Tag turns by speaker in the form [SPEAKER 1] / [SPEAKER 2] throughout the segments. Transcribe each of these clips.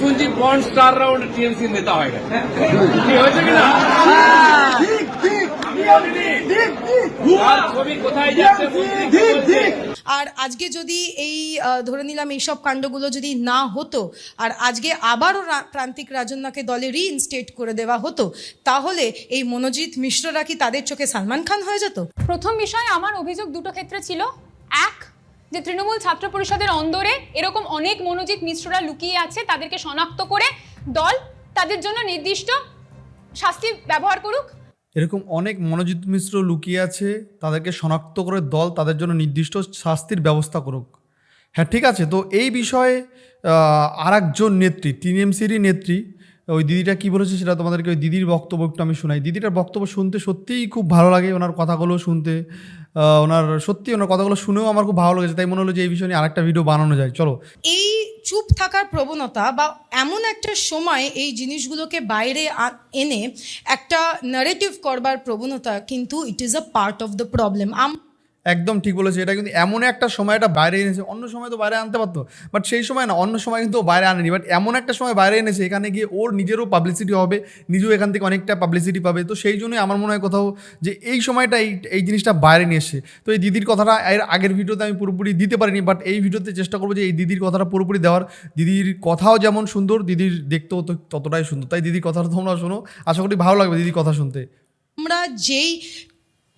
[SPEAKER 1] শুনছি bond star round TMC নেতা হয়ে গেছে। কি হয়েছে কিনা? আর
[SPEAKER 2] আজকে যদি এই ধরে নিলাম এইসব কাণ্ডগুলো যদি না হতো আর আজকে আবারও প্রান্তিক রাজন্যাকে দলে রিইনস্টেট করে দেওয়া হতো তাহলে এই মনোজিৎ মিশ্ররা কি তাদের চোখে সালমান খান হয়ে যেত?
[SPEAKER 3] প্রথম বিষয় আমার অভিযোগ দুটো ক্ষেত্রে ছিল। এক যে তৃণমূল ছাত্র পরিষদের অন্দরে এরকম অনেক মনোজিৎ মিশ্ররা লুকিয়ে আছে, তাদেরকে শনাক্ত করে দল তাদের জন্য নির্দিষ্ট শাস্তি ব্যবহার করুক।
[SPEAKER 4] এরকম অনেক মনোজিৎ মিশ্র লুকিয়ে আছে, তাদেরকে শনাক্ত করে দল তাদের জন্য নির্দিষ্ট শাস্তির ব্যবস্থা করুক। হ্যাঁ ঠিক আছে, তো এই বিষয়ে আর একজন নেত্রী টিএমসিরই নেত্রী ওই দিদিটা কি বলেছে সেটা তোমাদেরকে ওই দিদির বক্তব্য একটু আমি শোনাই। দিদিটার বক্তব্য শুনতে সত্যিই খুব ভালো লাগে ওনার কথাগুলো শুনতে। ওনার সত্যি ওনার কথাগুলো শুনেও আমার খুব ভালো লেগেছে, তাই মনে হলো যে এই বিষয় নিয়ে আরেকটা ভিডিও বানানো যায়। চলো।
[SPEAKER 2] এই চুপ থাকার প্রবণতা বা এমন একটা সময় এই জিনিসগুলোকে বাইরে এনে একটা নারেটিভ করবার প্রবণতা কিন্তু it is a part of the problem
[SPEAKER 4] একদম ঠিক বলেছে। এটা কিন্তু এমন একটা সময় এটা বাইরে এনেছে। অন্য সময় তো বাইরে আনতে পারতো। বাট সেই সময় না, অন্য সময় কিন্তু বাইরে আনেনি। বাট এমন একটা সময় বাইরে এনেছে, এখানে গিয়ে ওর নিজেরও পাবলিসিটি হবে, নিজেও এখান থেকে অনেকটা পাবলিসিটি পাবে। তো সেই জন্যই আমার মনে হয় কোথাও যে এই সময়টা এই এই জিনিসটা বাইরে নিয়ে এসছে। তো এই দিদির কথাটা এর আগের ভিডিওতে আমি পুরোপুরি দিতে পারিনি বাট এই ভিডিওতে চেষ্টা করব যে এই দিদির কথাটা পুরোপুরি দেওয়ার। দিদির কথাও যেমন সুন্দর, দিদির দেখতেও ততটাই সুন্দর। তাই দিদির কথাটা তোমরা শোনো। আশা করি ভালো লাগবে দিদির কথা শুনতে।
[SPEAKER 2] আমরা যেই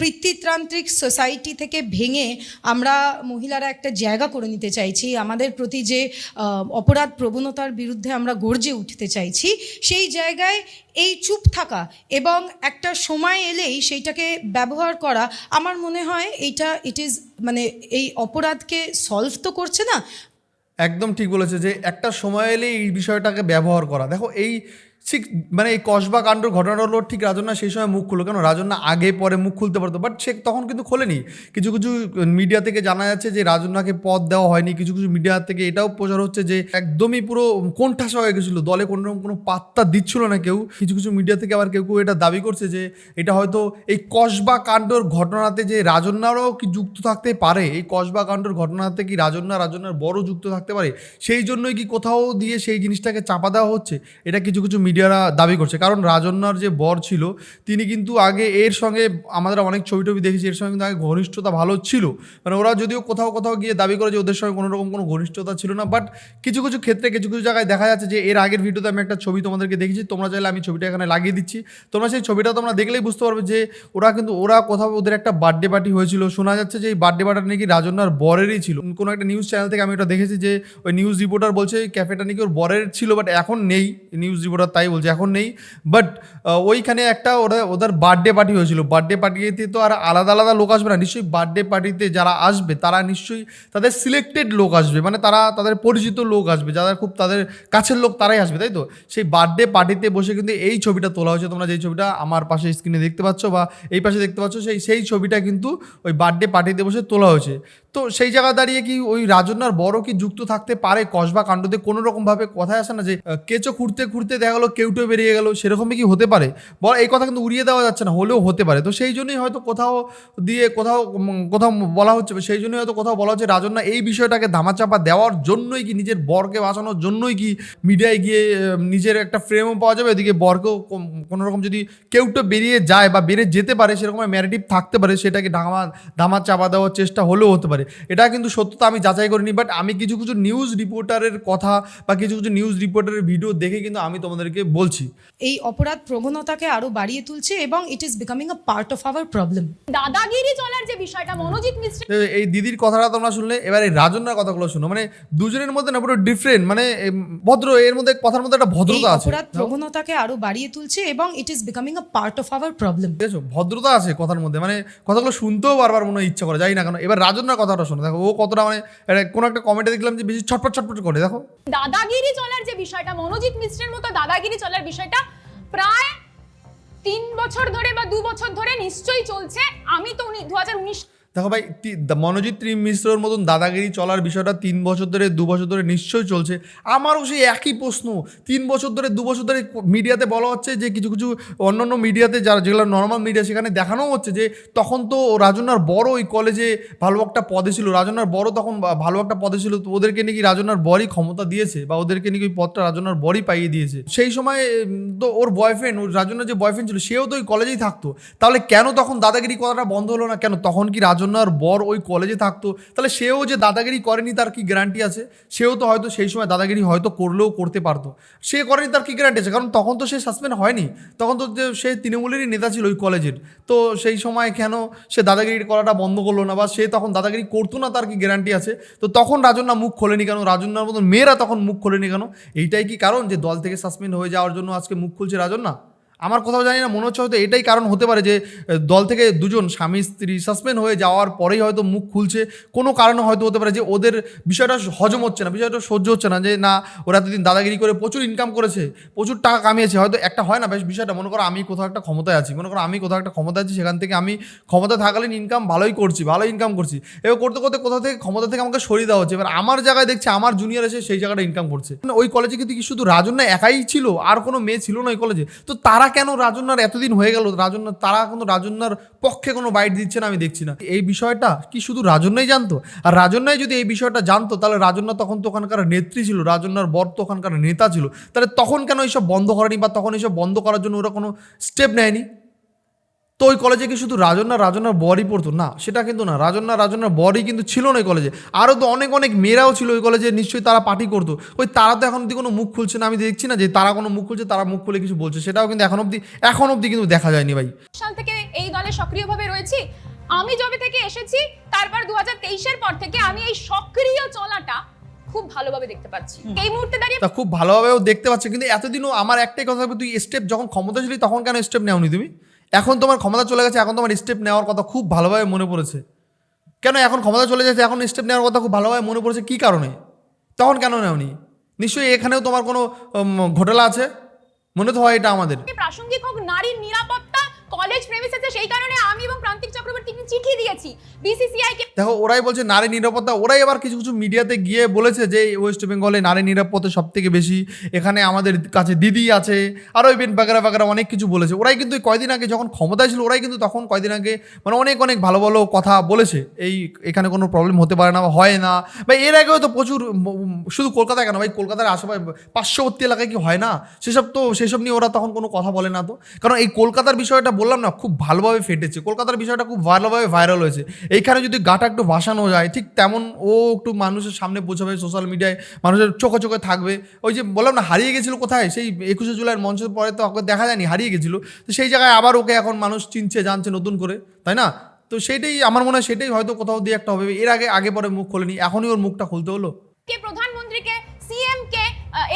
[SPEAKER 2] পিতৃতান্ত্রিক সোসাইটি থেকে ভেঙে আমরা মহিলারা একটা জায়গা করে নিতে চাইছি। আমাদের প্রতি যে অপরাধ প্রবণতার বিরুদ্ধে আমরা গর্জে উঠতে চাইছি, সেই জায়গায় এই চুপ থাকা এবং একটা সময় এলেই সেইটাকে ব্যবহার করা আমার মনে হয় এইটা ইট ইজ মানে এই অপরাধকে সলভ তো করছে না।
[SPEAKER 4] একদম ঠিক বলেছে যে একটা সময় এলে এই বিষয়টাকে ব্যবহার করা। দেখো এই ঠিক মানে এই কসবা কাণ্ডর ঘটনাটা হলো ঠিক রাজন্না সেই সময় মুখ খুললো। কেন? রাজন্না আগে পরে মুখ খুলতে পারতো। বাট সে তখন কিন্তু খোলেনি। কিছু কিছু মিডিয়া থেকে জানা যাচ্ছে যে রাজন্নাকে পদ দেওয়া হয়নি। কিছু কিছু মিডিয়া থেকে এটাও প্রচার হচ্ছে যে একদমই পুরো কোণঠাসা হয়ে গেছিল। দলে কোনো রকম কোনো পাত্তা দিচ্ছিল না কেউ। কিছু কিছু মিডিয়া থেকে আবার কেউ কেউ এটা দাবি করছে যে এটা হয়তো এই কসবা কাণ্ডর ঘটনাতে যে রাজন্যারও কি যুক্ত থাকতে পারে? এই কসবা কাণ্ডর ঘটনাতে কি রাজন্যা, রাজন্যার বড় যুক্ত থাকতে পারে? সেই জন্যই কি কোথাও দিয়ে সেই জিনিসটাকে চাপা দেওয়া হচ্ছে? এটা কিছু কিছু মিডিয়ারা দাবি করছে। কারণ রাজন্যার যে বর ছিল, তিনি কিন্তু আগে এর সঙ্গে আমাদের অনেক ছবি টবি দেখেছি, এর সঙ্গে কিন্তু আগে ঘনিষ্ঠতা ভালো ছিল। মানে ওরা যদিও কোথাও কোথাও গিয়ে দাবি করে যে ওদের সঙ্গে কোনো রকম কোনো ঘনিষ্ঠতা ছিল না বাট কিছু কিছু ক্ষেত্রে কিছু কিছু জায়গায় দেখা যাচ্ছে যে এর আগের ভিডিওতে আমি একটা ছবি তোমাদেরকে দেখেছি, তোমরা চাইলে আমি ছবিটা এখানে লাগিয়ে দিচ্ছি। তোমরা সেই ছবিটা তোমরা দেখলেই বুঝতে পারবে যে ওরা কিন্তু, ওরা কোথাও ওদের একটা বার্থডে পার্টি হয়েছিল। শোনা যাচ্ছে যে এই বার্থডে পার্টি নাকি রাজন্যার বরেরই ছিল। কোনো একটা নিউজ চ্যানেল থেকে আমি ওটা দেখেছি যে ওই নিউজ রিপোর্টার বলছে ক্যাফেটা নাকি ওর বরের ছিল বাট এখন নেই। নিউজ রিপোর্টার তাই বলছে, এখন নেই। বাট ওইখানে একটা ওরা, ওদের বার্থডে পার্টি হয়েছিল। বার্থডে পার্টিতে তো আর আলাদা আলাদা লোক আসবে না। নিশ্চয়ই বার্থডে পার্টিতে যারা আসবে, তারা নিশ্চয়ই তাদের সিলেক্টেড লোক আসবে। মানে তারা তাদের পরিচিত লোক আসবে। যারা খুব তাদের কাছের লোক তারাই আসবে, তাই তো? সেই বার্থডে পার্টিতে বসে কিন্তু এই ছবিটা তোলা হয়েছে। তোমরা যেই ছবিটা আমার পাশে স্ক্রিনে দেখতে পাচ্ছ বা এই পাশে দেখতে পাচ্ছ, সেই সেই ছবিটা কিন্তু ওই বার্থডে পার্টিতে বসে তোলা হয়েছে। তো সেই জায়গা দাঁড়িয়ে কি ওই রাজন্যার বড় কি যুক্ত থাকতে পারে কসবা কাণ্ডতে? কোনো রকমভাবে কথায় আসে না যে কেঁচো খুঁড়তে খুঁড়তে দেখা গেলো কেউটো বেরিয়ে গেল, সেরকমই কি হতে পারে? বল, এই কথা কিন্তু উড়িয়ে দেওয়া যাচ্ছে না, হলেও হতে পারে। তো সেই জন্যই হয়তো কোথাও দিয়ে কোথাও কোথাও বলা হচ্ছে, সেই জন্যই হয়তো কোথাও বলা হচ্ছে রাজন্যা এই বিষয়টাকে ধামাচাপা দেওয়ার জন্যই কি, নিজের বরকে বাঁচানোর জন্যই কি মিডিয়ায় গিয়ে নিজের একটা ফ্রেমও পাওয়া যাবে? এদিকে বরকেও কোনো রকম যদি কেউটো বেরিয়ে যায় বা বেরিয়ে যেতে পারে, সেরকম ম্যারেটিভ থাকতে পারে, সেটাকে ধামা ধামা চাপা দেওয়ার চেষ্টা হলেও হতে পারে। এটা কিন্তু সত্যতা, আমি যাচাই করিনি বাট আমি কিছু কিছু নিউজ রিপোর্টারের কথা বা কিছু কিছু নিউজ রিপোর্টারের ভিডিও দেখে কিন্তু আমি তোমাদেরকে বলছি।
[SPEAKER 2] এই অপরাধ প্রবণতাকে আরও বাড়িয়ে তুলছে এবং it is becoming a part of our problem
[SPEAKER 3] দাদাগিরি চলার যে বিষয়টা মনোজিৎ মিশ্র
[SPEAKER 4] এই দিদির কথাটা তোমরা শুনলে এবার এই রাজন্যার কথাগুলো শুনো। মানে দুজনের মধ্যে না পুরো ডিফারেন্ট মানে ভদ্র এর মধ্যে কথার মধ্যে একটা ভদ্রতা আছে।
[SPEAKER 2] অপরাধ প্রবণতাকে আরও বাড়িয়ে তুলছে এবং it is becoming a part of our problem
[SPEAKER 4] আছে ভদ্রতা আছে কথার মধ্যে। মানে কথাগুলো শুনতেও বারবার মনে হয় ইচ্ছা করে যাই না কেন। এবার রাজন্যার কথাটা শোনো। দেখো ও কতটা মানে একটা- কোনো একটা কমেন্টে দেখলাম যে বেশি ছটপট ছটপট করে। দেখো।
[SPEAKER 3] দাদাগিরি চলার যে বিষয়টা মনোজিৎ মিশ্রের মতো দাদাগিরি চলার বিষয়টা প্রায় তিন বছর ধরে বা দু বছর ধরে নিশ্চয়ই চলছে। আমি তো দু হাজার উনিশ
[SPEAKER 4] দেখো ভাই মনোজিৎ মিশ্রর মতন দাদাগিরি চলার বিষয়টা তিন বছর ধরে, দু বছর ধরে নিশ্চয়ই চলছে। আমারও সেই একই প্রশ্ন। তিন বছর ধরে, দু বছর ধরে মিডিয়াতে বলা হচ্ছে যে, কিছু কিছু অন্যান্য মিডিয়াতে যারা, যেগুলো নর্মাল মিডিয়া সেখানে দেখানো হচ্ছে যে, তখন তো রাজনার বড় ওই কলেজে ভালো একটা পদে ছিল। রাজনার বড় তখন ভালো একটা পদে ছিল, তো ওদেরকে নাকি রাজনার বরই ক্ষমতা দিয়েছে, বা ওদেরকে নাকি ওই পদটা রাজনার বরই পাইয়ে দিয়েছে। সেই সময় তো ওর বয়ফ্রেন্ড ওর রাজনার যে বয়ফ্রেন্ড ছিল, সেও তো ওই কলেজেই থাকতো। তাহলে কেন তখন দাদাগিরি করাটা বন্ধ হলো না? কেন তখন কি রাজনার বর ওই কলেজে থাকতো। তাহলে সেও যে দাদাগিরি করেনি, তার কি গ্যারান্টি আছে? সেও তো হয়তো সেই সময় দাদাগিরি হয়তো করলেও করতে পারতো। সে করেনি, তার কি গ্যারান্টি আছে? কারণ তখন তো সে সাসপেন্ড হয়নি। তখন তো যে সে তৃণমূলেরই নেতা ছিল ওই কলেজের তো সেই সময় কেন সে দাদাগিরি করাটা বন্ধ করল না? বা সে তখন দাদাগিরি করতো না, তার কি গ্যারান্টি আছে? তো তখন রাজন্না মুখ খোলেনি কেন? রাজন্নার মতন মেয়েরা তখন মুখ খোলেনি কেন? এইটাই কি কারণ যে দল থেকে সাসপেন্ড হয়ে যাওয়ার জন্য আজকে মুখ খুলছে রাজন্না? আমার কোথাও জানি না, মনে হচ্ছে হয়তো এটাই কারণ হতে পারে যে দল থেকে দুজন স্বামী স্ত্রী সাসপেন্ড হয়ে যাওয়ার পরেই হয়তো মুখ খুলছে। কোনো কারণে হয়তো হতে পারে যে, ওদের বিষয়টা হজম হচ্ছে না, বিষয়টা সহ্য হচ্ছে না যে, না, ওরা এতদিন দাদাগিরি করে প্রচুর ইনকাম করেছে, প্রচুর টাকা কামিয়েছে, হয়তো একটা হয় না, বেশ বিষয়টা, মনে করো আমি কোথাও একটা ক্ষমতায় আছি, মনে করো আমি কোথাও একটা ক্ষমতায় আছি, সেখান থেকে আমি ক্ষমতা থাকালীন ইনকাম ভালোই করছি, ভালো ইনকাম করছি। এবার করতে করতে কোথাও থেকে, ক্ষমতা থেকে আমাকে সরিয়ে দেওয়া হচ্ছে, এবার আমার জায়গায় দেখছি আমার জুনিয়র এসে সেই জায়গাটা ইনকাম করছে। মানে ওই কলেজে কিন্তু কি শুধু রাজন্যা একাই ছিল, আর কোনো মেয়ে ছিল না ওই কলেজে তো তারা কেন রাজন্যার এতদিন হয়ে গেল? রাজন্যার, তারা কোনো রাজন্যার পক্ষে কোনো বাইট দিচ্ছে না, আমি দেখছি না। এই বিষয়টা কি শুধু রাজন্যাই জানতো? আর রাজন্যাই যদি এই বিষয়টা জানতো, তাহলে রাজন্যা তখন তো ওখানকার নেত্রী ছিল, রাজন্যার বর তো ওখানকার নেতা ছিল। তাহলে তখন কেন এইসব বন্ধ করেনি বা তখন এইসব বন্ধ করার জন্য ওরা কোনো স্টেপ নেয়নি? তো ওই কলেজে কি শুধু রাজন্যা রাজনার বরই পড়তো? না সেটা কিন্তু না। রাজন্যা রাজনার বরই কিন্তু ছিল না ওই কলেজে আরও তো অনেক অনেক মেয়েরাও ছিল ওই কলেজে নিশ্চয়ই তারা পার্টি করতো। ওই তারা তো এখন অব্দি কোনো মুখ খুলছে না আমি দেখছি না যে তারা কোনো মুখ খুলছে তারা মুখ খুলে কিছু বলছে। সেটাও কিন্তু এখন অব্দি এখন অব্দি কিন্তু দেখা যায়নি ভাই।
[SPEAKER 3] সাল থেকে এই দলে সক্রিয়ভাবে রয়েছি। আমি যবে থেকে এসেছি তারপর দু হাজার তেইশের পর থেকে আমি এই সক্রিয় চলাটা খুব ভালোভাবে দেখতে পাচ্ছি। এই মুহূর্তে দাঁড়িয়ে
[SPEAKER 4] তা খুব ভালোভাবেও দেখতে পাচ্ছি কিন্তু এতদিনও আমার একটাই কথা তুই স্টেপ যখন ক্ষমতা ছিলি তখন কেন স্টেপ নেওনি তুমি? এখন তোমার ক্ষমতা চলে গেছে, এখন তোমার স্টেপ নেওয়ার কথা খুব ভালোভাবে মনে পড়েছে। কেন এখন ক্ষমতা চলে যাচ্ছে, এখন স্টেপ নেওয়ার কথা খুব ভালোভাবে মনে পড়েছে, কী কারণে? তখন কেন নেওনি? নিশ্চয়ই এখানেও তোমার কোনো ঘোটালা আছে? মনে তো হয় এটা আমাদের।
[SPEAKER 3] প্রাসঙ্গিক হোক, নারীর নিরাপত্তা কলেজ প্রেমিসেসে সেই কারণে আমি এবং প্রান্তিক চক্রবর্তীকে চিঠি দিয়েছি। বিসিসিআই কে
[SPEAKER 4] দেখো, ওরাই বলছে নারী নিরাপত্তা। ওরাই আবার কিছু কিছু মিডিয়াতে গিয়ে বলেছে যে ওয়েস্ট বেঙ্গলে নারী নিরাপত্তা সব থেকে বেশি। এখানে আমাদের কাছে দিদি আছে আরও ইভেন্ট বাগেরা বাগেরা অনেক কিছু বলেছে। ওরাই কিন্তু কয়দিন আগে যখন ক্ষমতায় ছিল, ওরাই কিন্তু তখন কয়দিন আগে মানে অনেক অনেক ভালো ভালো কথা বলেছে। এই এখানে কোনো প্রবলেম হতে পারে না বা হয় না। বা এর আগেও তো প্রচুর শুধু কলকাতায় কেন? ভাই, কলকাতার আশেপাশে পার্শ্ববর্তী এলাকায় কি হয় না? সেসব তো, সেসব নিয়ে ওরা তখন কোনো কথা বলে না তো। কারণ এই কলকাতার বিষয়টা বললাম না, খুব ভালোভাবে ফেটেছে। কলকাতার বিষয়টা খুব ভালোভাবে ভাইরাল হয়েছে। এইখানে যদি গাটা একটু ভাসানো যায়, ঠিক তেমন ও একটু মানুষের সামনে পৌঁছাবে সোশ্যাল মিডিয়ায় মানুষের চোখে চোখে থাকবে। ওই যে বললাম না, হারিয়ে গেছিল কোথায়? সেই একুশে জুলাইয়ের মঞ্চের পরে তো ওকে দেখা যায়নি, হারিয়ে গেছিল। তো সেই জায়গায় আবার ওকে এখন মানুষ চিনছে, জানছে নতুন করে, তাই না? তো সেইটাই, আমার মনে হয় সেটাই হয়তো কোথাও দিয়ে একটা হবে। এর আগে আগে পরে মুখ খোলেনি, এখনই ওর মুখটা খুলতে হলো।
[SPEAKER 3] কে প্রধানমন্ত্রীকে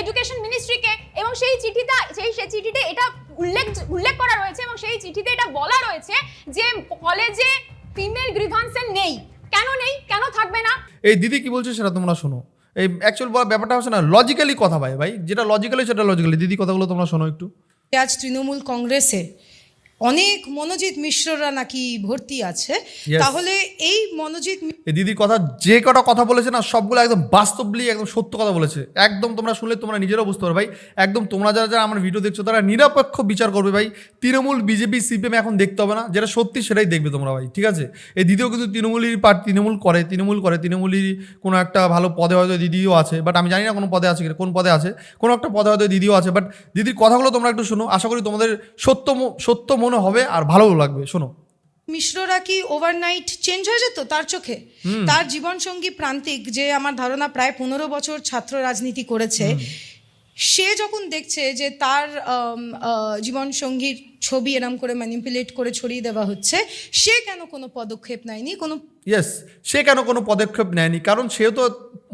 [SPEAKER 3] এডুকেশন মিনিস্ট্রিকে এবং সেই চিঠিটা সেই সেই চিঠিতে এটা উল্লেখ উল্লেখ করা রয়েছে এবং সেই চিঠিতে এটা বলা রয়েছে যে কলেজে ফিমেল গ্রিভান্সের নেই। কেন নেই? কেন থাকবে না?
[SPEAKER 4] এই দিদি কি বলছে সেটা তোমরা শোনো। এই অ্যাকচুয়াল ব্যাপারটা হচ্ছে না লজিক্যালি কথা ভাই ভাই। যেটা লজিক্যালি সেটা লজিক্যালি দিদি কথাগুলো তোমরা শোনো একটু।
[SPEAKER 2] আজ তৃণমূল কংগ্রেসে অনেক মনোজিৎ মিশ্ররা নাকি ভর্তি আছে। তাহলে এই মনোজিৎ
[SPEAKER 4] এই দিদির কথা যে কটা কথা বলেছে না সবগুলো একদম বাস্তবলি একদম সত্য কথা বলেছে। একদম তোমরা শুনলে তোমরা নিজেরাও বুঝতে পারো ভাই। একদম তোমরা যারা যারা আমার ভিডিও দেখছ তারা নিরপেক্ষ বিচার করবে ভাই। তৃণমূল বিজেপি সিপিএম এখন দেখতে হবে না। যেটা সত্যি সেটাই দেখবে তোমরা ভাই ঠিক আছে? এই দিদিও কিন্তু তৃণমূলের পার্ট তৃণমূল করে তৃণমূল করে তৃণমূলের কোনো একটা ভালো পদে হয়তো দিদিও আছে বাট আমি জানি না কোনো পদে আছে কিনা কোন পদে আছে কোনো একটা পদে হয়তো দিদিও আছে বাট দিদির কথাগুলো তোমরা একটু শোনো। আশা করি তোমাদের সত্য সত্য মনে হবে আর ভালোও লাগবে শোনো।
[SPEAKER 2] মিশ্ররা কি ওভারনাইট চেঞ্জ হয়ে যেত তার চোখে? তার জীবনসঙ্গী প্রান্তিক যে আমার ধারণা প্রায় পনেরো বছর ছাত্র রাজনীতি করেছে সে যখন দেখছে যে তার জীবনসঙ্গীর ছবি এরম করে ম্যানিপুলেট করে ছড়িয়ে দেওয়া হচ্ছে সে কেন কোনো পদক্ষেপ নেয়নি? কোনো
[SPEAKER 4] ইয়েস সে কেন কোনো পদক্ষেপ নেয়নি? কারণ সে তো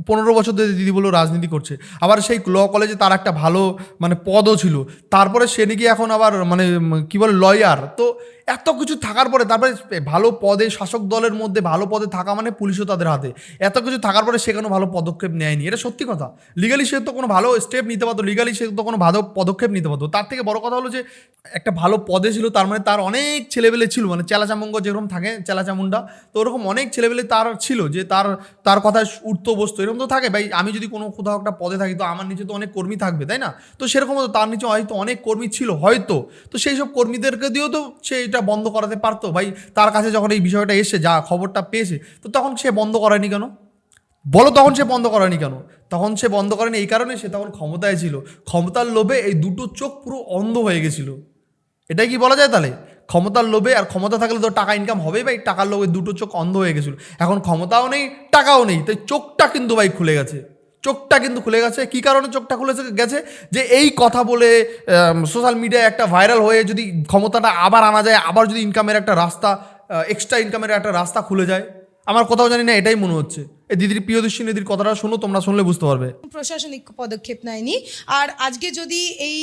[SPEAKER 4] পনেরো বছর ধরে দিদি বলে রাজনীতি করছে। আবার সেই ল কলেজে তার একটা ভালো মানে পদও ছিল। তারপরে সে নাকি এখন আবার মানে কি বলে লয়ার তো এত কিছু থাকার পরে তারপরে ভালো পদে শাসক দলের মধ্যে ভালো পদে থাকা মানে পুলিশও তাদের হাতে। এত কিছু থাকার পরে সে কোনো ভালো পদক্ষেপ নেয়নি? এটা সত্যি কথা। লিগালি সে তো কোনো ভালো স্টেপ নিতে পারতো। লিগালি সে তো কোনো ভালো পদক্ষেপ নিতে পারতো। তার থেকে বড় কথা হলো যে একটা ভালো পদে ছিল, তার মানে তার অনেক ছেলেবেলে ছিল। মানে চেলাচামুঙ্গ যেরকম থাকে, চেলাচামুন্ডা, তো ওরকম অনেক ছেলেবেলে তার ছিল যে তার তার কথায় উঠতো বসতো। এরকম তো থাকে ভাই, আমি যদি কোনো কোথাও একটা পদে থাকি তো আমার নিচে তো অনেক কর্মী থাকবে, তাই না? তো সেরকম হতো তার নিচে হয়তো অনেক কর্মী ছিল হয়তো। তো সেই সব কর্মীদেরকে দিয়েও তো সে এটা বন্ধ করাতে পারতো। ভাই, তার কাছে যখন এই বিষয়টা এসে যা খবরটা পেয়েছে, তো তখন সে বন্ধ করেনি কেন? বলো তখন সে বন্ধ করেনি কেন? তখন সে বন্ধ করেনি এই কারণে সে তখন ক্ষমতায় ছিল। ক্ষমতার লোভে এই দুটো চোখ পুরো অন্ধ হয়ে গেছিল। এটাই কি বলা যায় তাহলে? ক্ষমতার লোভে আর ক্ষমতা থাকলে তো টাকা ইনকাম হবেই ভাই। টাকার লোভে দুটো চোখ অন্ধ হয়ে গেছিল। এখন ক্ষমতাও নেই, টাকাও নেই। তাই চোখটা কিন্তু ভাই খুলে গেছে। চোখটা কিন্তু খুলে গেছে। কি কারণে চোখটা খুলে গেছে? যে এই কথা বলে সোশ্যাল মিডিয়ায় একটা ভাইরাল হয়ে যদি ক্ষমতাটা আবার আনা যায়, আবার যদি ইনকামের একটা রাস্তা এক্সট্রা ইনকামের একটা রাস্তা খুলে যায়। আমার কোথাও জানি না, এটাই মনে হচ্ছে। এই দিদির প্রিয়দর্শী দিদির কথাটা শোনো তোমরা শুনলে বুঝতে পারবে।
[SPEAKER 2] প্রশাসনিক পদক্ষেপ নেয়নি। আর আজকে যদি এই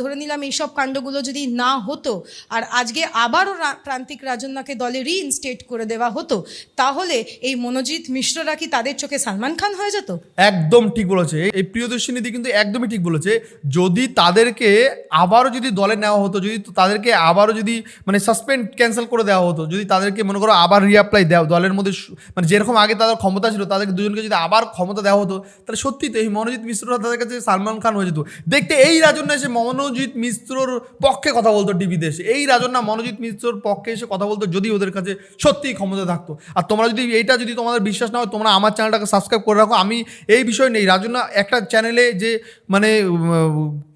[SPEAKER 2] ধরে নিলাম এইসব কাণ্ডগুলো যদি না হতো আর আজকে আবারও প্রান্তিক রাজন্যাকে দলে রিইনস্টেট করে দেওয়া হতো তাহলে এই মনোজিৎ মিশ্ররা কি তাদের চোখে সালমান খান হয়ে যেত?
[SPEAKER 4] একদম ঠিক বলেছে। এই প্রিয়দর্শিনী দি কিন্তু একদমই ঠিক বলেছে। যদি তাদেরকে আবারও যদি দলে নেওয়া হতো যদি তাদেরকে আবারও যদি মানে সাসপেন্ড ক্যান্সেল করে দেওয়া হতো যদি তাদেরকে মনে করো আবার রিঅ্যাপ্লাই দেওয়া দলের মধ্যে মানে যেরকম আগে তাদের ক্ষমতা ছিল তাদেরকে দুজনকে যদি আবার ক্ষমতা দেওয়া হতো, তাহলে সত্যি তো এই মনোজিৎ মিশ্ররা তাদের কাছে সালমান খান হয়ে যেত। দেখতে এই রাজন্য এসে মনোজিৎ মিশ্রর পক্ষে কথা বলতো টিভিতে এসে। এই রাজন্যা মনোজিৎ মিশ্রর পক্ষে এসে কথা বলতো যদি ওদের কাছে সত্যিই ক্ষমতা থাকতো। আর তোমরা যদি এইটা যদি তোমাদের বিশ্বাস না হয়, তোমরা আমার চ্যানেলটাকে সাবস্ক্রাইব করে রাখো। আমি এই বিষয় নেই। রাজন্যা একটা চ্যানেলে যে মানে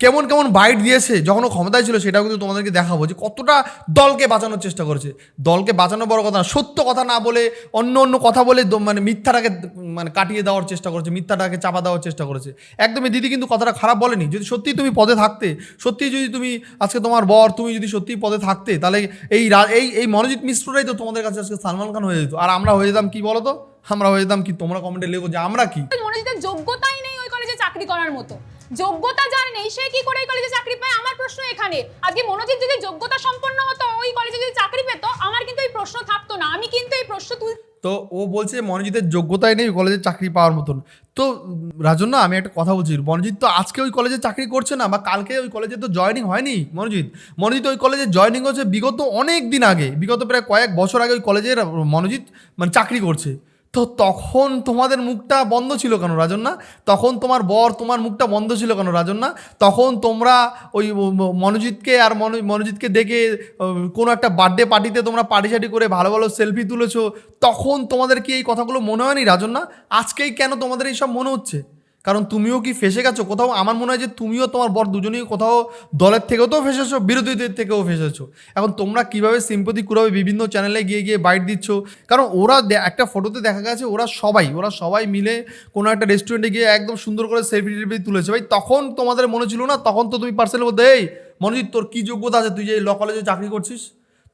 [SPEAKER 4] কেমন কেমন বাইট দিয়েছে যখন ক্ষমতায় ছিল, সেটাও কিন্তু তোমাদেরকে দেখাবো যে কতটা দলকে বাঁচানোর চেষ্টা করেছে। দলকে বাঁচানো বড় কথা সত্য কথা না বলে, অন্য অন্য কথা বলে মানে মিথ্যাটাকে মানে কাটিয়ে দেওয়ার চেষ্টা করেছে, মিথ্যাটাকে চাপা দেওয়ার চেষ্টা করেছে। একদমই দিদি কিন্তু কথাটা খারাপ বলেনি। যদি সত্যিই তুমি পদে থাকতে, সত্যিই যদি তুমি আজকে তোমার বর, তুমি যদি সত্যিই পদে থাকতে, তাহলে এই এই এই মনোজিৎ মিশ্ররাই তো তোমাদের কাছে আজকে সালমান খান হয়ে যেত। আর আমরা হয়ে যেতাম কি বলো তো আমরা হয়ে যেতাম কি? তোমরা কমেন্টে লেখো যে আমরা কি?
[SPEAKER 3] মনোজিতের যোগ্যতাই নেই ওই কলেজে চাকরি করার মতো। যোগ্যতা যার নেই, সে কি করে ওই কলেজে চাকরি পায়? আমার প্রশ্ন এখানে। আজকে মনোজিৎ যদি যোগ্যতা সম্পন্ন হতো, ওই কলেজে যদি চাকরি পেতো, আমার কিন্তু এই প্রশ্ন থাকতো না। আমি কিন্তু এই প্রশ্ন তুল
[SPEAKER 4] তো ও বলছে মনোজিতের যোগ্যতাই নেই কলেজে চাকরি পাওয়ার মতন। তো রাজন্য আমি একটা কথা বলছি, মনোজিৎ তো আজকে ওই কলেজে চাকরি করছে না, বা কালকে ওই কলেজে তো জয়নিং হয়নি মনোজিৎ। মনোজিৎ ওই কলেজে জয়নিং হচ্ছে বিগত অনেক দিন আগে, বিগত প্রায় কয়েক বছর আগে ওই কলেজের মনোজিৎ মানে চাকরি করছে। তো তখন তোমাদের মুখটা বন্ধ ছিল কেন রাজন না তখন তোমার বর তোমার মুখটা বন্ধ ছিল কেন রাজন না তখন তোমরা ওই মনোজিৎকে আর মনো- মনোজিৎকে দেখে কোনো একটা বার্থডে পার্টিতে তোমরা পার্টি সাটি করে ভালো ভালো সেলফি তুলেছো, তখন তোমাদের কি এই কথাগুলো মনে হয়নি রাজন না আজকেই কেন তোমাদের এইসব মনে হচ্ছে? কারণ তুমিও কি ফেসে গেছো? কোথাও আমার মনে হয় যে তুমিও তোমার বর দুজনেই কোথাও দলের থেকেও তো ফেসেছো, বিরোধীদের থেকেও ফেসেছো। এখন তোমরা কীভাবে সিম্পতি কুড়াবে বিভিন্ন চ্যানেলে গিয়ে গিয়ে বাইট দিচ্ছ? কারণ ওরা একটা ফটোতে দেখা গেছে ওরা সবাই ওরা সবাই মিলে কোনো একটা রেস্টুরেন্টে গিয়ে একদম সুন্দর করে সেলফি টেলফি তুলেছে। ভাই, তখন তোমাদের মনে ছিল না? তখন তো তুমি পার্সেল বলতে এই, মনোজিৎ, তোর কী যোগ্যতা আছে? তুই যে ল কলেজে চাকরি করছিস?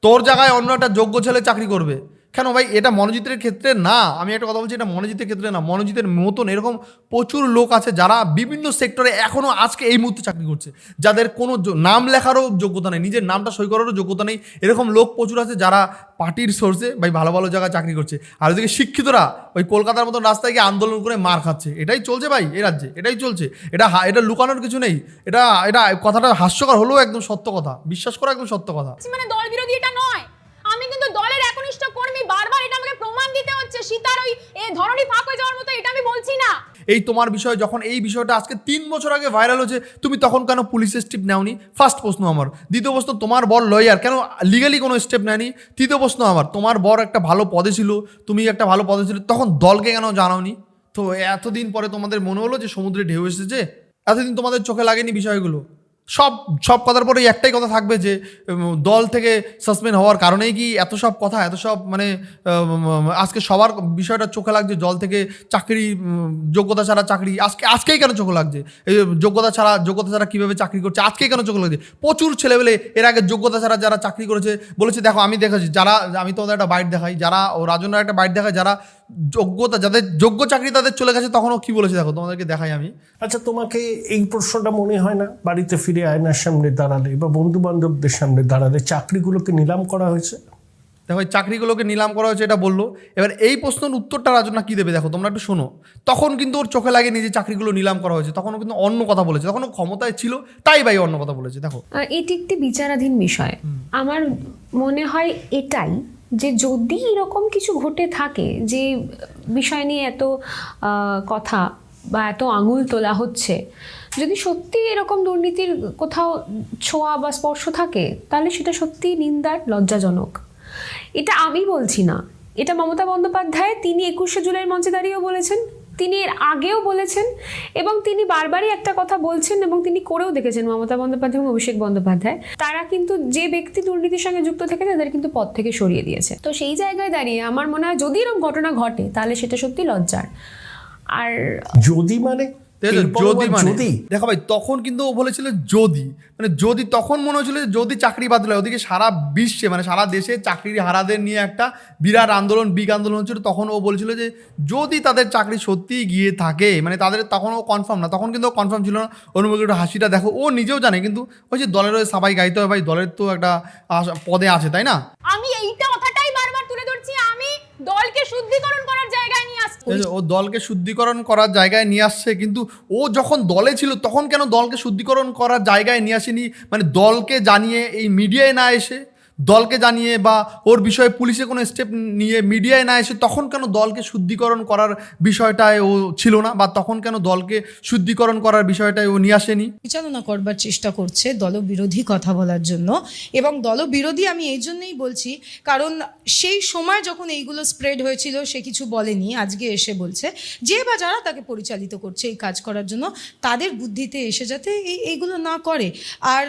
[SPEAKER 4] তোর জায়গায় অন্য একটা যোগ্য ছেলে চাকরি করবে। কেন ভাই, এটা মনোজিতের ক্ষেত্রে না। আমি একটা কথা বলছি, এটা মনোজিতের ক্ষেত্রে না। মনোজিতের মতন এরকম প্রচুর লোক আছে যারা বিভিন্ন সেক্টরে এখনও আজকে এই মুহূর্তে চাকরি করছে। যাদের কোনো নাম লেখারও যোগ্যতা নেই, নিজের নামটা সই করারও যোগ্যতা নেই। এরকম লোক প্রচুর আছে যারা পার্টির সোর্সে ভাই ভালো ভালো জায়গায় চাকরি করছে। আর ওদিকে শিক্ষিতরা ওই কলকাতার মতন রাস্তায় গিয়ে আন্দোলন করে মার খাচ্ছে। এটাই চলছে ভাই এই রাজ্যে, এটাই চলছে। এটা এটা লুকানোর কিছু নেই। এটা এটা কথাটা হাস্যকর হলেও একদম সত্য কথা। বিশ্বাস করা একদম সত্য কথা।
[SPEAKER 3] মানে দল বিরোধী এটা নয় আমি কিন্তু দলের একনিষ্ঠ কর্মী বারবার এটা আমাকে প্রমাণ দিতে হচ্ছে সীতার ওই ধরনী ফাঁক হয়ে যাওয়ার মতো এটা আমি বলছি না।
[SPEAKER 4] এই তোমার বিষয় যখন এই বিষয়টা আজকে তিন বছর আগে ভাইরাল হয়েছে, তুমি তখন কেন পুলিশের স্টেপ নেওনি? ফার্স্ট প্রশ্ন আমার। দ্বিতীয় প্রশ্ন, তোমার বর লয়ার কেন লিগালি কোনো স্টেপ নেয়নি? তৃতীয় প্রশ্ন আমার, তোমার বর একটা ভালো পদে ছিল, তুমি একটা ভালো পদে ছিল, তখন দলকে কেন জানাওনি? তো এতদিন পরে তোমাদের মনে হলো যে সমুদ্রে ঢেউ এসেছে? এতদিন তোমাদের চোখে লাগেনি বিষয়গুলো? সব সব কথার পরে একটাই কথা থাকবে যে দল থেকে সাসপেন্ড হওয়ার কারণেই কি এত সব কথা, এত সব মানে আজকে সবার বিষয়টা চোখে লাগছে, দল থেকে চাকরি যোগ্যতা ছাড়া চাকরি, আজকে, আজকেই কেন চোখে লাগছে? এই যোগ্যতা ছাড়া যোগ্যতা ছাড়া কীভাবে চাকরি করছে আজকেই কেন চোখে লাগছে? প্রচুর ছেলেবেলে এর আগে যোগ্যতা ছাড়া যারা চাকরি করেছে, বলেছে, দেখো, আমি দেখেছি যারা, আমি তোমাদের একটা বাইট দেখাই, যারা, ও রাজনের একটা বাইট দেখায়, যারা যোগ্যতা, যাদের যোগ্য চাকরি তাদের চলে গেছে তখনও কি বলেছে, দেখো, তোমাদেরকে দেখাই আমি।
[SPEAKER 5] আচ্ছা তোমাকে এই প্রশ্নটা মনে হয় না? বাড়িতে ফিরে আয়নার সামনে দাঁড়ালে বা বন্ধু বান্ধবদের সামনে দাঁড়ালে চাকরিগুলোকে নিলাম করা হয়েছে?
[SPEAKER 4] দেখো চাকরিগুলোকে নিলাম করা হয়েছে এটা বলল। এবার এই প্রশ্নের উত্তরটা রাজনা কি দেবে? দেখো তোমরা একটু শোনো। তখন কিন্তু ওর চোখে লাগে যে চাকরিগুলো নিলাম করা হয়েছে। তখনও কিন্তু অন্য কথা বলেছে। তখন ক্ষমতায় ছিল তাই ভাই অন্য কথা বলেছে। দেখো।
[SPEAKER 6] এটি একটি বিচারাধীন বিষয়। আমার মনে হয় এটাই যে যদি এরকম কিছু ঘটে থাকে যে বিষয় নিয়ে এত কথা বা এত আঙুল তোলা হচ্ছে যদি সত্যি এরকম দুর্নীতির কোথাও ছোঁয়া বা স্পর্শ থাকে, তাহলে সেটা সত্যি নিন্দার, লজ্জাজনক। এটা আমি বলছি না। এটা মমতা বন্দ্যোপাধ্যায় তিনি একুশে জুলাইয়ের মঞ্চে দাঁড়িয়েও বলেছেন, তিনি এর আগেও বলেছেন, এবং তিনি বারবারই একটা কথা বলছেন এবং তিনি করেও দেখেছেন মমতা বন্দ্যোপাধ্যায় এবং অভিষেক বন্দ্যোপাধ্যায়। তারা কিন্তু যে ব্যক্তি দুর্নীতির সঙ্গে যুক্ত থেকে, তাদের কিন্তু পদ থেকে সরিয়ে দিয়েছে। তো সেই জায়গায় দাঁড়িয়ে আমার মনে হয় যদি এরকম ঘটনা ঘটে, তাহলে সেটা সত্যি লজ্জার। আর
[SPEAKER 5] যদি মানে
[SPEAKER 4] যদি মানে
[SPEAKER 5] যদি।
[SPEAKER 4] দেখো ভাই তখন কিন্তু ও বলেছিল যদি। মানে যদি তখন মনে হচ্ছিল যে যদি চাকরি বাতিল হয় ওদিকে সারা বিশ্বে মানে সারা দেশে চাকরির হারাদের নিয়ে একটা বিরাট আন্দোলন বিগ আন্দোলন হচ্ছিল। তখন ও বলছিল যে যদি তাদের চাকরি সত্যিই গিয়ে থাকে মানে তাদের তখন ও কনফার্ম না তখন কিন্তু কনফার্ম ছিল না। অনুমতি একটু হাসিটা দেখো ও নিজেও জানে কিন্তু ওই যে দলের ওই সবাই গাইতে হয় ভাই দলের তো একটা পদে আছে তাই না?
[SPEAKER 3] আমি এইটা কথাটাই বারবার তুলে ধরছি আমি দলকে শুদ্ধিকরণ করার জায়গায়
[SPEAKER 4] ও দলকে শুদ্ধিকরণ করার জায়গায় নিয়ে আসছে কিন্তু ও যখন দলে ছিল তখন কেন দলকে শুদ্ধিকরণ করার জায়গায় নিয়ে আসেনি? মানে দলকে জানিয়ে এই মিডিয়ায় না এসে? দলকে জানিয়ে বা ওর বিষয়ে পুলিশে কোনো স্টেপ নিয়ে মিডিয়ায় না এসে তখন কেন দলকে শুদ্ধিকরণ করার বিষয়টায় ও ছিল না? বা তখন কেন দলকে শুদ্ধিকরণ করার বিষয়টায় ও নিয়ে আসেনি?
[SPEAKER 2] পরিচালনা করবার চেষ্টা করছে দলবিরোধী কথা বলার জন্য। এবং দলবিরোধী আমি এই জন্যই বলছি কারণ সেই সময় যখন এইগুলো স্প্রেড হয়েছিল সে কিছু বলেনি আজকে এসে বলছে। যে বা যারা তাকে পরিচালিত করছে এই কাজ করার জন্য তাদের বুদ্ধিতে এসে যাতে এই এইগুলো না করে। আর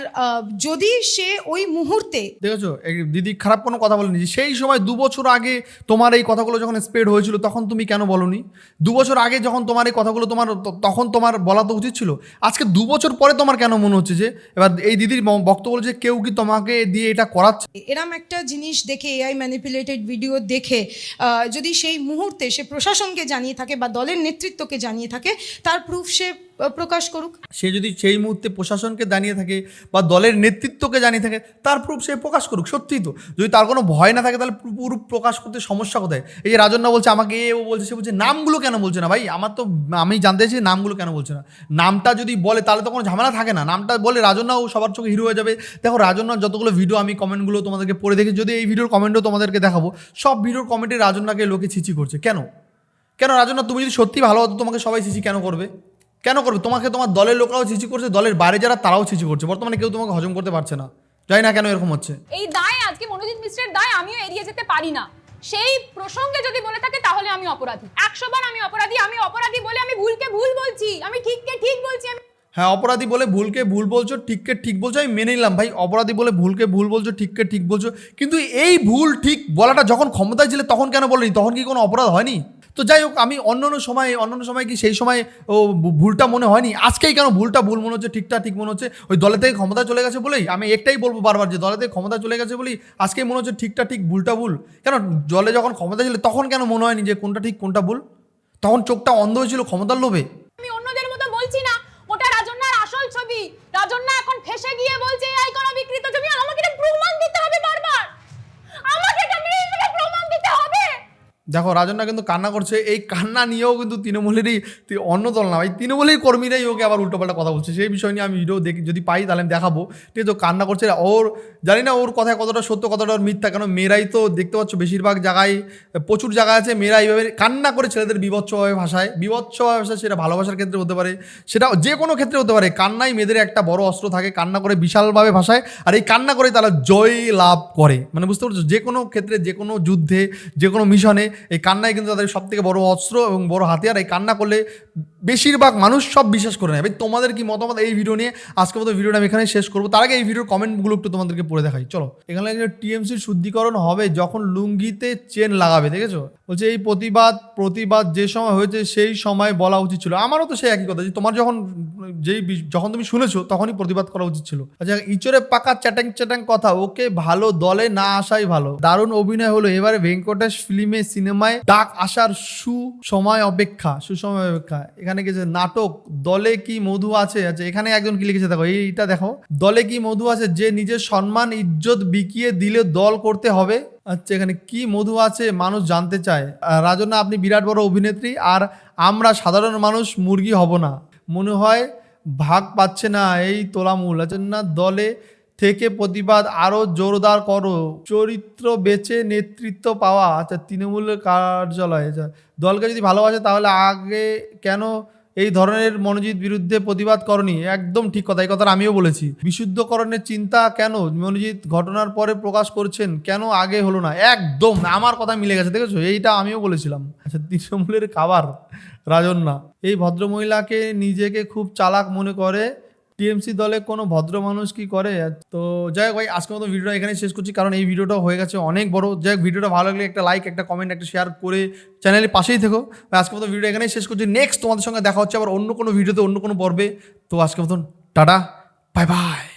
[SPEAKER 2] যদি সে ওই মুহূর্তে
[SPEAKER 4] দেখেছ দিদি খারাপ কোনো কথা বলেনি সেই সময় দু বছর আগে তোমার এই কথাগুলো যখন স্প্রেড হয়েছিল, তখন তুমি কেন বলনি? দু বছর আগে যখন তোমার এই কথাগুলো তোমার, তখন তোমার বলা তো উচিত ছিল। আজকে দু বছর পরে তোমার কেন মনে হচ্ছে যে, এবার এই দিদির বক্তব্য যে কেউ কি তোমাকে দিয়ে এটা করাচ্ছে?
[SPEAKER 2] এরম একটা জিনিস দেখে এআই ম্যানিপুলেটেড ভিডিও দেখে যদি সেই মুহূর্তে সে প্রশাসনকে জানিয়ে থাকে বা দলের নেতৃত্বকে জানিয়ে থাকে, তার প্রুফ সে প্রকাশ করুক।
[SPEAKER 4] সে যদি সেই মুহূর্তে প্রশাসনকে জানিয়ে থাকে বা দলের নেতৃত্বকে জানিয়ে থাকে, তার প্রুফ সে প্রকাশ করুক, সত্যিই তো। যদি তার কোনো ভয় না থাকে, তাহলে পুরো প্রকাশ করতে সমস্যা কোথায়? এই যে রাজন্না বলছে, আমাকে এ ও বলছে, সে বলছে, নামগুলো কেন বলছে না ভাই? আমার তো, আমি জানতে চাইছি নামগুলো কেন বলছে না? নামটা যদি বলে, তাহলে তো কোনো ঝামেলা থাকে না। নামটা বলে রাজন্নাও সবার চোখে হিরো হয়ে যাবে। দেখো, রাজন্নার যতগুলো ভিডিও আমি কমেন্টগুলো তোমাদেরকে পড়ে দেখি, যদি এই ভিডিওর কমেন্টও তোমাদেরকে দেখাবো, সব ভিডিওর কমেন্টে রাজন্নাকে লোকে ছিচি করছে। কেন? কেন রাজন্না, তুমি যদি সত্যি ভালো হতো, তোমাকে সবাই ছিচি কেন করবে? কেন করবে? তোমাকে তোমার দলের লোকরাও ছিচি করছে দলের বাইরে যারা তারাও ছিচি করছে। বর্তমানে কেউ তোমাকে হজম করতে পারছে না। জানি না কেন এরকম হচ্ছে।
[SPEAKER 3] এই দায় আজকে মনোজিৎ মিশ্রের দায় আমিও এড়িয়ে যেতে পারি না। সেই প্রসঙ্গে যদি বলে থাকে তাহলে আমি অপরাধী। একশো বার আমি অপরাধী আমি অপরাধী বলে আমি ভুলকে ভুল বলছি আমি ঠিককে ঠিক বলছি আমি
[SPEAKER 4] হ্যাঁ অপরাধী বলে ভুলকে ভুল বলছো ঠিককে ঠিক বলছো আমি মেনে নিলাম ভাই। অপরাধী বলে ভুলকে ভুল বলছো ঠিককে ঠিক বলছো। কিন্তু এই ভুল ঠিক বলাটা যখন ক্ষমতায় ছিল তখন কেন বলেনি? তখন কি কোনো অপরাধ হয়নি? তো যাই হোক, আমি অন্য অন্য সময় অন্য অন্য সময় কি সেই সময়, ও ভুলটা মনে হয়নি? আজকেই কেন ভুলটা, ভুল মনে হচ্ছে, ঠিকটা ঠিক মনে হচ্ছে? ওই দলে থেকে ক্ষমতা চলে গেছে বলেই আমি একটাই বলব বারবার যে দলে থেকে ক্ষমতা চলে গেছে বলেই আজকেই মনে হচ্ছে ঠিকটা ঠিক, ভুলটা ভুল। কেন দলে যখন ক্ষমতা ছিল, তখন কেন মনে হয়নি যে কোনটা ঠিক, কোনটা ভুল? তখন চোখটা অন্ধ হয়েছিল ক্ষমতার লোভে।
[SPEAKER 3] আমি অন্যদের মতো বলছি না। ওটা রাজন্যার আসল ছবি। রাজন্যা এখন ফেসে গিয়ে বলছে, এই কোনো বিকৃত ছবি? আমাকে প্রমাণ দিতে হবে বারবার আমাকে এটা মিলিয়ে প্রমাণ দিতে হবে
[SPEAKER 4] দেখো রাজন্না কিন্তু কান্না করছে। এই কান্না নিয়েও কিন্তু তৃণমূলেরই অন্য দল না। ভাই তৃণমূলের কর্মীরাই ওকে আবার উল্টোপাল্টা কথা বলছে। সেই বিষয় নিয়ে আমি ভিডিও দেখি, যদি পাই তাহলে আমি দেখাবো। ঠিক আছে কান্না করছে। ওর জানি না ওর কথায় কতটা সত্য, কতটা ওর মিথ্যা, কেন মেয়েরাই তো দেখতে পাচ্ছ বেশিরভাগ জায়গায়, প্রচুর জায়গা আছে মেয়েরা এইভাবে কান্না করে ছেলেদের বিভৎসভাবে ভাষায়। বিভৎসভাবে ভাষায় সেটা ভালোবাসার ক্ষেত্রে হতে পারে, সেটা যে কোনো ক্ষেত্রে হতে পারে। কান্নাই মেয়েদের একটা বড় অস্ত্র থাকে, কান্না করে বিশালভাবে ভাষায়। আর এই কান্না করে তারা জয় লাভ করে। মানে বুঝতে পারছ? যে কোনো ক্ষেত্রে, যে কোনো যুদ্ধে, যে কোনো মিশনে এই কান্নাই কিন্তু তাদের সব থেকে বড় অস্ত্র এবং বড় হাতিয়ার। এই কান্না করলে বেশিরভাগ মানুষ সব বিশ্বাস করে ভাই, তোমাদের কি মতামত এই ভিডিও নিয়ে? আজকে মতো ভিডিওটা আমি এখানে শেষ করব। তার আগে এই ভিডিওর কমেন্টগুলো একটু তোমাদেরকে পড়ে দেখাই। চলো, এখানে টিএমসির শুদ্ধিকরণ হবে যখন লুঙ্গিতে চেন লাগাবে, দেখেছ? বলছে, এই প্রতিবাদ প্রতিবাদ যে সময় হয়েছে সেই সময় বলা উচিত ছিল। আমারও তো সেই একই কথা, যে তোমার যখন, যেই যখন তুমি শুনেছো, তখনই প্রতিবাদ করা উচিত ছিল। আচ্ছা ইচরে পাকা চ্যাটাং চ্যাটাং কথা, ওকে ভালো দলে না আসাই ভালো। দারুণ অভিনয় হলো। এবারে ভেঙ্কটেশ ফিল্মে সিনেমায় ডাক আসার সু সময় অপেক্ষা, সুসময় অপেক্ষা। এখানে কিছু নাটক, দলে কি মধু আছে? আচ্ছা এখানে একজন কি লিখেছে? দেখো, এইটা দেখো। দলে কি মধু আছে? যে নিজের সম্মান, ইজ্জত বিকিয়ে দিলে দল করতে হবে। আচ্ছা এখানে কি মধু আছে? মানুষ জানতে চায়। রাজনা আপনি বিরাট বড় অভিনেত্রী, আর আমরা সাধারণ মানুষ, মুরগি হব না। মনে হয় ভাগ পাচ্ছে না, এই তোলামূল। আচ্ছা না, দলে থেকে প্রতিবাদ আরও জোরদার করো। চরিত্র বেছে নেতৃত্ব পাওয়া আচ্ছা তৃণমূলের কার্যালয় আচ্ছা দলকে যদি ভালোবাসে তাহলে আগে কেন এই ধরনের মনোজিৎ বিরুদ্ধে প্রতিবাদ করনি? একদম ঠিক কথা, এই কথাটা আমিও বলেছি। বিশুদ্ধকরণের চিন্তা কেন? মনোজিৎ ঘটনার পরে প্রকাশ করছেন, কেন আগে হলো না? একদম, আমার কথা মিলে গেছে, দেখেছ? এইটা আমিও বলেছিলাম। আচ্ছা তৃণমূলের খাবার রাজন্যা, এই ভদ্রমহিলাকে নিজেকে খুব চালাক মনে করে টিএমসি দলে কোনো ভদ্র মানুষ কি করে? তো যাই হোক ভাই, আজকের মতো ভিডিওটা এখানে শেষ করছি, কারণ এই ভিডিওটা হয়ে গেছে অনেক বড়। যাই হোক, ভিডিওটা ভালো লাগলে একটা লাইক একটা কমেন্ট একটা শেয়ার করে চ্যানেলের পাশেই থেকো। আজকের মতো ভিডিও এখানেই শেষ করছি। নেক্সট তোমাদের সঙ্গে দেখা হচ্ছে আবার অন্য কোনো ভিডিওতে, অন্য কোনো পর্বে। তো আজকের মতন, টাটা বাই বাই